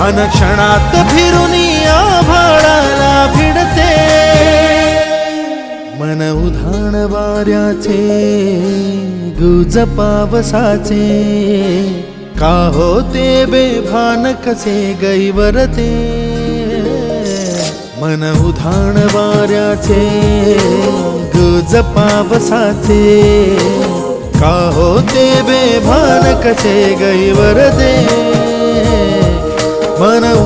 अनक्षणात फिरून आभाळाला भिडते. मन उधाण वाऱ्याचे गुज पावसाचे का होते बेभान कसे गैवरते? मन उधाण वाऱ्याचे गुज पावसाचे का होते बेभान कसे गैवरते? मन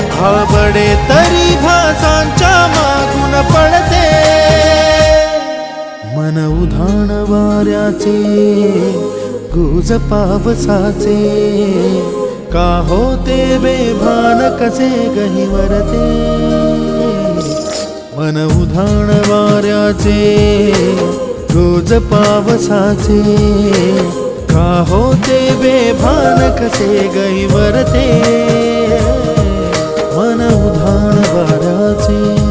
भाबडे तरी भासांच्या मागून पडते. मन उधाण वाऱ्याचे गुज पावसाचे का होते बेभान कसे गहिवरते मन उधाण वाऱ्याचे गुज पावसाचे का होते बेभान कसे गहिवरते मन उधाण वाऱ्याचे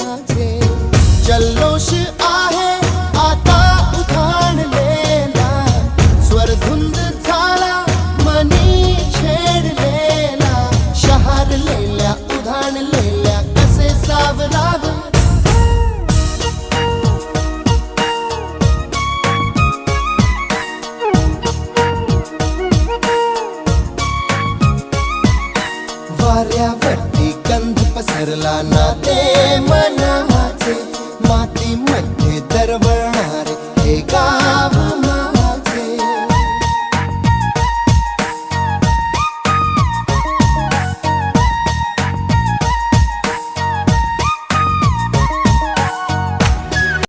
लेल्या उधाण लेल्या कसे सावराव? वाऱ्यावरती गंध पसरला ना ते मनाचे मातीमध्ये